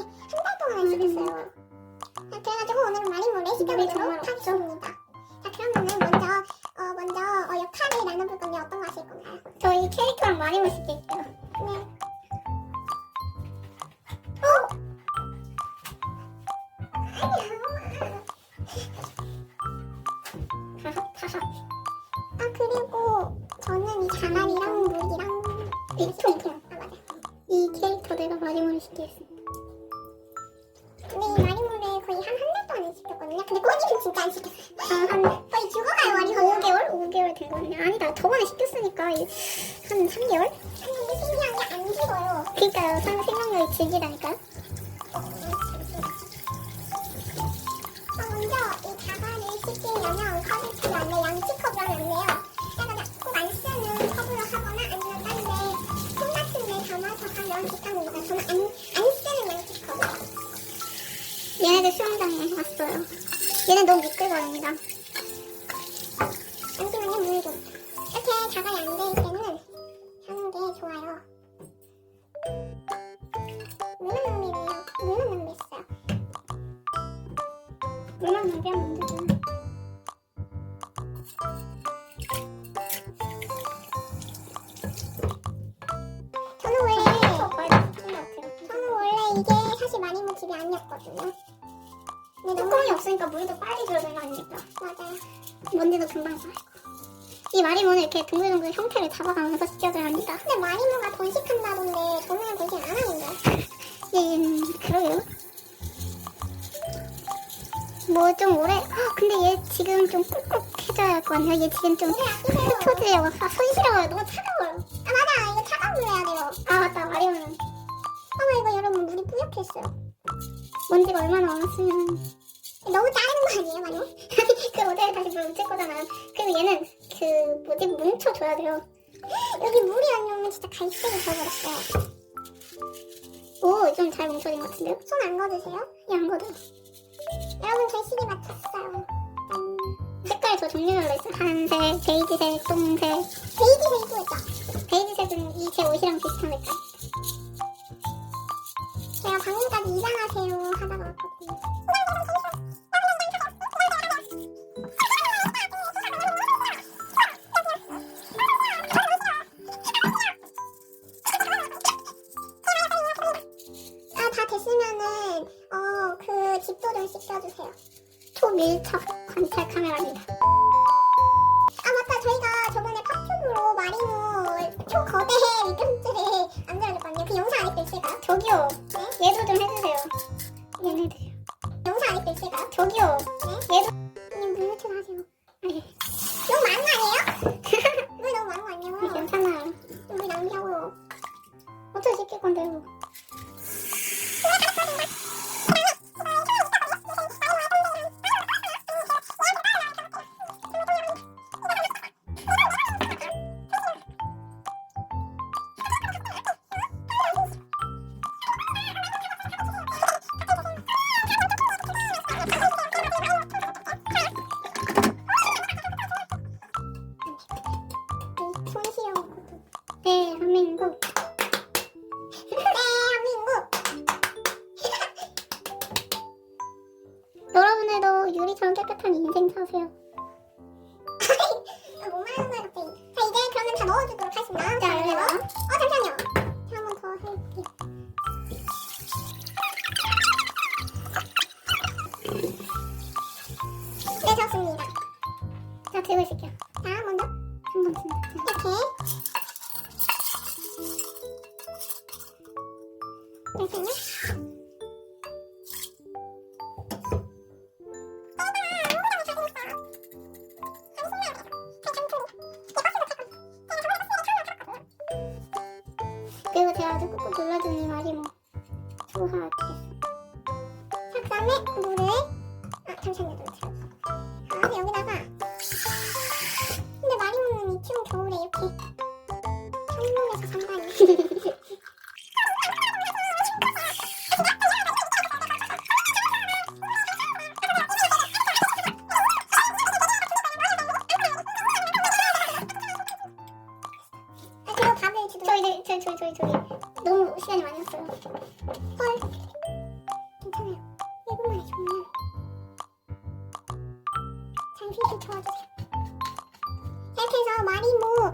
한 달 동안 약속했어요. 그래가지고 오늘 많이 몰래 시켜보도록 네, 하겠습니다. 자 그러면은 먼저 어 먼저 어 역할이 나눠볼 건데 어떤 거 하실 건가요? 저희 캐릭터랑 많이 멋있게 안 시켰어요. 아, 한 거의 죽어가요 마리모. 5개월? 5개월 된 거네. 아니다. 저번에 시켰으니까 이- 한 3개월? 근데 신기한 게 안 죽어요. 그니까요. 상 생명력이 질기다니까요. 어, 먼저 이 자갈을 시키려면 컵이 필요한데 양치컵이 하면 안 돼요. 그래서 꼭안 쓰는 컵으로 하거나 아니면 딴데 통 같은 데 담아서 하면 좋답니다. 저는 안, 안 쓰는 양치컵이에요. 얘네들 수영장에 왔어요. 얘네 너무 미끌거립니다. 잠시만요, 물 좀. 이렇게 자갈이 안 될 때는 하는 게 좋아요. 물만 낭비돼요. 물만 낭비했어요. 물만 낭비하면 안 되잖아. 저는 원래. 저는 원래 이게 사실 마리모 집이 아니었거든요. 근데 뚜껑이 없으니까 물도 빨리 들어가는 거 아닙니까? 맞아요. 먼지도 금방 쌓이고. 이 마리모는 이렇게 동글동글 형태를 잡아가면서 씻겨줘야 합니다. 근데 마리모가 번식한다던데 저는 번식 안 하는데. 얘는 그러게요. 뭐 좀 오래. 헉, 근데 얘 지금 좀 꾹꾹 해줘야 할거 아니야? 얘 지금 좀 아끼세요. 흩어지려. 아, 손 시려워요. 너무 차가워요. 아 맞아 이거 차가운 물 해야 돼요. 아 맞다 마리모는 어머 이거 여러분 물이 뿌옇겠어요. 먼지가 얼마나 많았으면 물 묻힐 거잖아요. 그리고 얘는 그 뭐지 뭉쳐 줘야 돼요. 여기 물이 안 나오면 진짜 갈색이 져버렸어요. 오 좀 잘 뭉쳐진 것 같은데요? 손 안 거드세요? 얘안 거든. 여러분 저 시기 맞췄어요. 짠. 색깔 저 종류별로 있어요. 하얀색, 베이지색, 똥색. 베이지색도 있죠. 베이지색은 이 제 옷이랑 비슷한 색깔. 제가 방금까지 입양하세요 하다가 왔거든요. 됐으면은, 어, 그 집도 좀 씻겨주세요. 초밀착 관찰 카메라입니다. 아, 맞다. 저희가 저번에 팝튜브로 마리모 초거대 리듬들을 만들어줬거든요. 그 영상 안에 글씨가요? 저기요. 네, 한민국. 대한민국! 여러분들도 유리처럼 깨끗한 인생 사세요. 아, 뭐 말하는 거야, 갑자기. 자, 이제 그러면 다 넣어주도록 하겠습니다. 자, 그리고, 여기다가. 어, 잠시만요. 제가 한번 더 해볼게요. 네, 좋습니다. 자, 들고 있을게요. 자, 먼저 한번. 이렇게. 잠시만요. 그리고 제가 아주 꾹꾹 눌러주는 이 말이 뭐. 좋아하겠어. 자, 그 다음에 물을 아, 잠시만요. 아, 여기다가 근데 마리모는 이 추운 겨울에 이렇게 한몸에서 산다니 있어요. 헐. 괜찮아요. 1분만에 좋으면 잠시 좀 저어주세요. 이렇게 해서 많이 뭐.